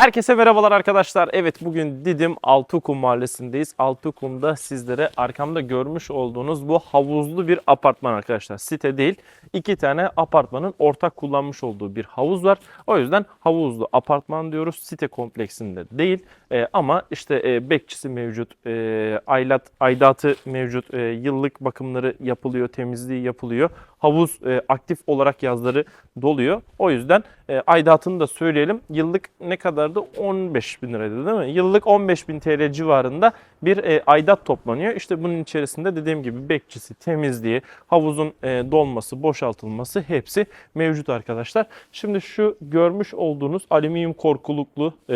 Herkese merhabalar arkadaşlar. Evet bugün Didim Altıkum Mahallesi'ndeyiz. Altıkum'da sizlere arkamda görmüş olduğunuz bu havuzlu bir apartman arkadaşlar. Site değil. iki tane apartmanın ortak kullanmış olduğu bir havuz var. O yüzden havuzlu apartman diyoruz. Site kompleksinde değil. Ee, ama işte e, bekçisi mevcut, e, aylat, aidatı mevcut, e, yıllık bakımları yapılıyor, temizliği yapılıyor. Havuz e, aktif olarak yazları doluyor. O yüzden e, aidatını da söyleyelim. Yıllık ne kadardı? 15 bin liraydı değil mi? Yıllık 15 bin TL civarında bir e, aidat toplanıyor. İşte bunun içerisinde dediğim gibi bekçisi, temizliği, havuzun e, dolması, boşaltılması hepsi mevcut arkadaşlar. Şimdi şu görmüş olduğunuz alüminyum korkuluklu e,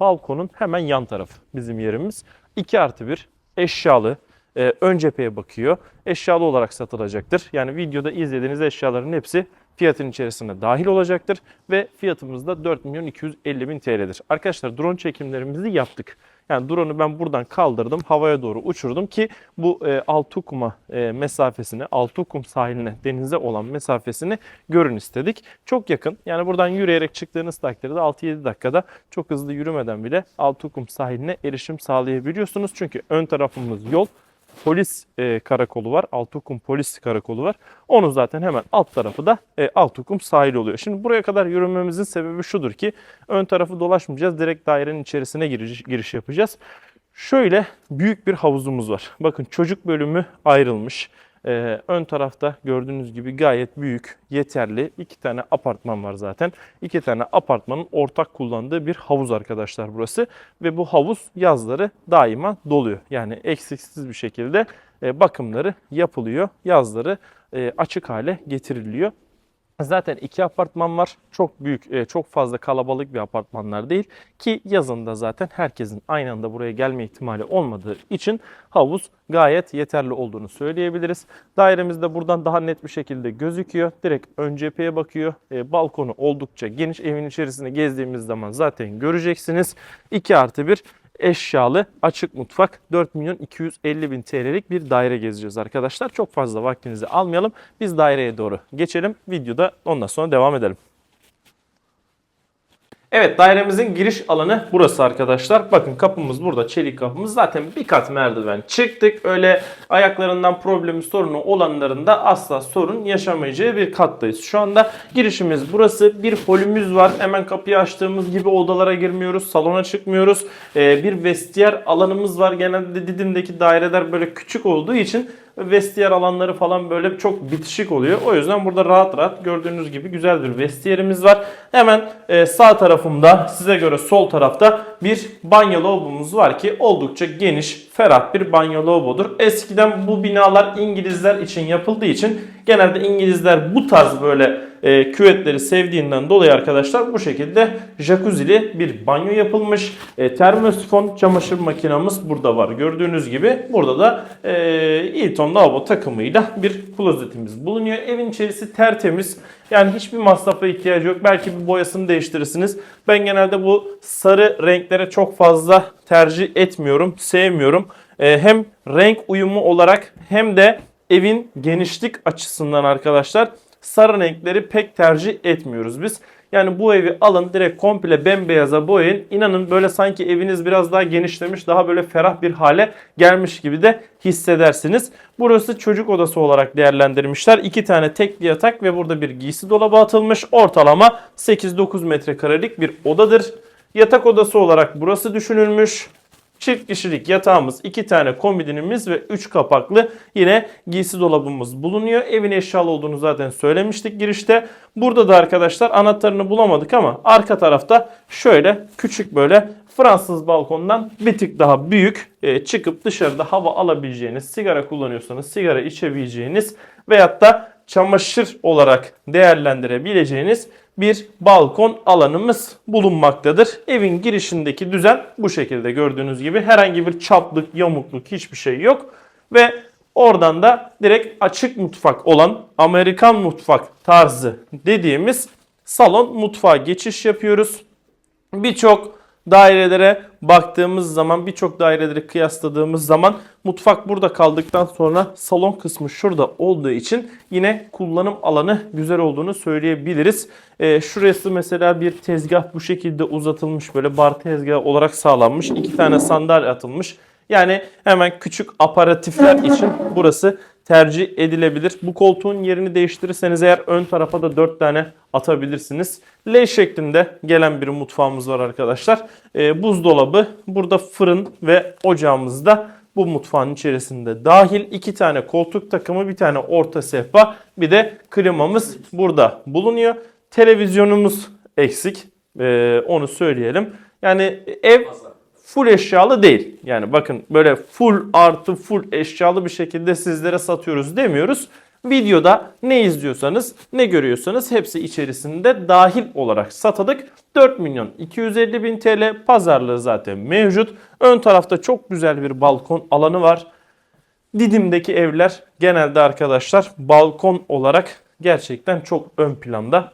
balkonun hemen yan tarafı bizim yerimiz. 2 artı 1 eşyalı, e, ön cepheye bakıyor. Eşyalı olarak satılacaktır. Yani videoda izlediğiniz eşyaların hepsi fiyatın içerisine dahil olacaktır. Ve fiyatımız da 4 milyon 250 bin TL'dir. Arkadaşlar drone çekimlerimizi yaptık. Yani drone'u ben buradan kaldırdım, havaya doğru uçurdum ki bu e, Altıkum'a e, mesafesini, Altıkum sahiline, denize olan mesafesini görün istedik. Çok yakın. Yani buradan yürüyerek çıktığınız takdirde 6-7 dakikada çok hızlı yürümeden bile Altıkum sahiline erişim sağlayabiliyorsunuz. Çünkü ön tarafımız yol, polis e, karakolu var. Altıkum polis karakolu var. Onun zaten hemen alt tarafı da e, Altıkum sahil oluyor. Şimdi buraya kadar yürümemizin sebebi şudur ki ön tarafı dolaşmayacağız. Direkt dairenin içerisine giriş, giriş yapacağız. Şöyle büyük bir havuzumuz var. Bakın çocuk bölümü ayrılmış. Ee, ön tarafta gördüğünüz gibi gayet büyük, yeterli iki tane apartman var zaten. İki tane apartmanın ortak kullandığı bir havuz arkadaşlar burası. Ve bu havuz yazları daima doluyor. Yani eksiksiz bir şekilde e, bakımları yapılıyor. Yazları e, açık hale getiriliyor. Zaten iki apartman var. Çok büyük, e, çok fazla kalabalık bir apartmanlar değil. Ki yazında zaten herkesin aynı anda buraya gelme ihtimali olmadığı için havuz gayet yeterli olduğunu söyleyebiliriz. Dairemiz de buradan daha net bir şekilde gözüküyor. Direkt ön cepheye bakıyor. E, balkonu oldukça geniş. Evin içerisinde gezdiğimiz zaman zaten göreceksiniz. 2 artı 1 eşyalı açık mutfak 4 milyon 250 bin TL'lik bir daire gezeceğiz arkadaşlar. Çok fazla vaktinizi almayalım. Biz daireye doğru geçelim. Videoda ondan sonra devam edelim. Evet dairemizin giriş alanı burası arkadaşlar. Bakın kapımız burada çelik kapımız. Zaten bir kat merdiven çıktık. Öyle ayaklarından problemi sorunu olanların da asla sorun yaşamayacağı bir kattayız. Şu anda girişimiz burası. Bir holümüz var. Hemen kapıyı açtığımız gibi odalara girmiyoruz. Salona çıkmıyoruz. Ee, bir vestiyer alanımız var. Genelde Didim'deki daireler böyle küçük olduğu için vestiyer alanları falan böyle çok bitişik oluyor. O yüzden burada rahat rahat gördüğünüz gibi güzel bir vestiyerimiz var. Hemen e, sağ tarafımda size göre sol tarafta bir banyo lavabomuz var ki oldukça geniş, ferah bir banyo lavabodur. Eskiden bu binalar İngilizler için yapıldığı için genelde İngilizler bu tarz böyle e, küvetleri sevdiğinden dolayı arkadaşlar bu şekilde jacuzzi'li bir banyo yapılmış. E, termosifon çamaşır makinamız burada var. Gördüğünüz gibi burada da e, Eaton lavabo takımıyla bir klozetimiz bulunuyor. Evin içerisi tertemiz. Yani hiçbir masrafa ihtiyacı yok. Belki bir boyasını değiştirirsiniz. Ben genelde bu sarı renklere çok fazla tercih etmiyorum, sevmiyorum. E, hem renk uyumu olarak hem de evin genişlik açısından arkadaşlar sarı renkleri pek tercih etmiyoruz biz. Yani bu evi alın direkt komple bembeyaza boyayın. İnanın böyle sanki eviniz biraz daha genişlemiş, daha böyle ferah bir hale gelmiş gibi de hissedersiniz. Burası çocuk odası olarak değerlendirmişler. İki tane tekli yatak ve burada bir giysi dolabı atılmış. Ortalama 8-9 metrekarelik bir odadır. Yatak odası olarak burası düşünülmüş. Çift kişilik yatağımız, iki tane komodinimiz ve üç kapaklı yine giysi dolabımız bulunuyor. Evin eşyalı olduğunu zaten söylemiştik girişte. Burada da arkadaşlar anahtarını bulamadık ama arka tarafta şöyle küçük böyle Fransız balkondan bir tık daha büyük e, çıkıp dışarıda hava alabileceğiniz, sigara kullanıyorsanız sigara içebileceğiniz veyahut da çamaşır olarak değerlendirebileceğiniz bir balkon alanımız bulunmaktadır. Evin girişindeki düzen bu şekilde gördüğünüz gibi herhangi bir çaplık, yamukluk hiçbir şey yok. Ve oradan da direkt açık mutfak olan Amerikan mutfak tarzı dediğimiz salon mutfağa geçiş yapıyoruz. Birçok Dairelere baktığımız zaman birçok daireleri kıyasladığımız zaman mutfak burada kaldıktan sonra salon kısmı şurada olduğu için yine kullanım alanı güzel olduğunu söyleyebiliriz. Ee, şurası mesela bir tezgah bu şekilde uzatılmış böyle bar tezgahı olarak sağlanmış. iki tane sandalye atılmış. Yani hemen küçük aparatifler için burası tercih edilebilir. Bu koltuğun yerini değiştirirseniz eğer ön tarafa da 4 tane atabilirsiniz. L şeklinde gelen bir mutfağımız var arkadaşlar. Ee, buzdolabı, burada fırın ve ocağımız da bu mutfağın içerisinde dahil. iki tane koltuk takımı, bir tane orta sehpa, bir de klimamız burada bulunuyor. Televizyonumuz eksik. Ee, onu söyleyelim. Yani ev full eşyalı değil. Yani bakın böyle full artı full eşyalı bir şekilde sizlere satıyoruz demiyoruz. Videoda ne izliyorsanız, ne görüyorsanız hepsi içerisinde dahil olarak satılık. 4 milyon 250 bin TL pazarlığı zaten mevcut. Ön tarafta çok güzel bir balkon alanı var. Didim'deki evler genelde arkadaşlar balkon olarak gerçekten çok ön planda.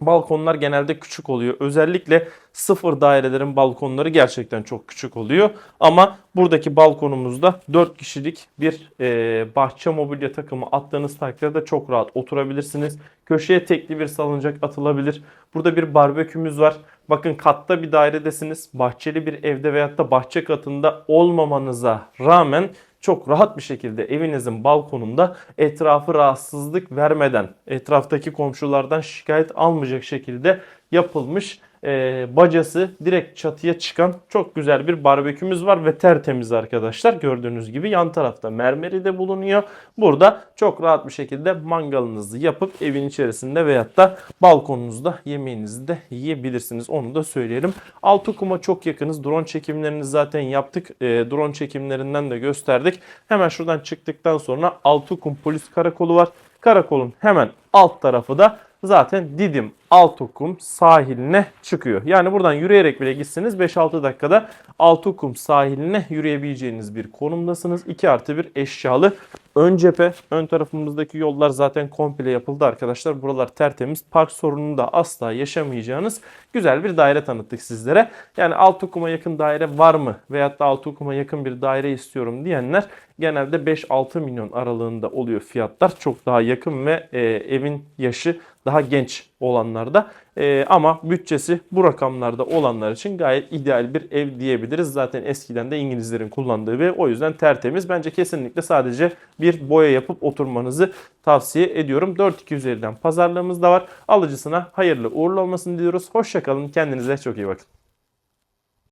Balkonlar genelde küçük oluyor. Özellikle sıfır dairelerin balkonları gerçekten çok küçük oluyor. Ama buradaki balkonumuzda 4 kişilik bir e, bahçe mobilya takımı attığınız takdirde çok rahat oturabilirsiniz. Köşeye tekli bir salıncak atılabilir. Burada bir barbekümüz var. Bakın katta bir dairedesiniz. Bahçeli bir evde veyahut da bahçe katında olmamanıza rağmen çok rahat bir şekilde evinizin balkonunda etrafı rahatsızlık vermeden, etraftaki komşulardan şikayet almayacak şekilde yapılmış e, bacası direkt çatıya çıkan çok güzel bir barbekümüz var ve tertemiz arkadaşlar. Gördüğünüz gibi yan tarafta mermeri de bulunuyor. Burada çok rahat bir şekilde mangalınızı yapıp evin içerisinde veyahut da balkonunuzda yemeğinizi de yiyebilirsiniz. Onu da söyleyelim. Altıkum'a çok yakınız. Drone çekimlerini zaten yaptık. E, drone çekimlerinden de gösterdik. Hemen şuradan çıktıktan sonra Altıkum polis karakolu var. Karakolun hemen alt tarafı da zaten Didim Altukum sahiline çıkıyor. Yani buradan yürüyerek bile gitseniz 5-6 dakikada Altukum sahiline yürüyebileceğiniz bir konumdasınız. 2 artı bir eşyalı ön cephe. Ön tarafımızdaki yollar zaten komple yapıldı arkadaşlar. Buralar tertemiz. Park sorununu da asla yaşamayacağınız güzel bir daire tanıttık sizlere. Yani Altukum'a yakın daire var mı? Veyahut da Altukum'a yakın bir daire istiyorum diyenler genelde 5-6 milyon aralığında oluyor fiyatlar. Çok daha yakın ve e, evin yaşı daha genç olanlarda. E, ama bütçesi bu rakamlarda olanlar için gayet ideal bir ev diyebiliriz. Zaten eskiden de İngilizlerin kullandığı ve o yüzden tertemiz. Bence kesinlikle sadece bir boya yapıp oturmanızı tavsiye ediyorum. 4250'den pazarlığımız da var. Alıcısına hayırlı uğurlu olmasını diliyoruz. Hoşçakalın. Kendinize çok iyi bakın.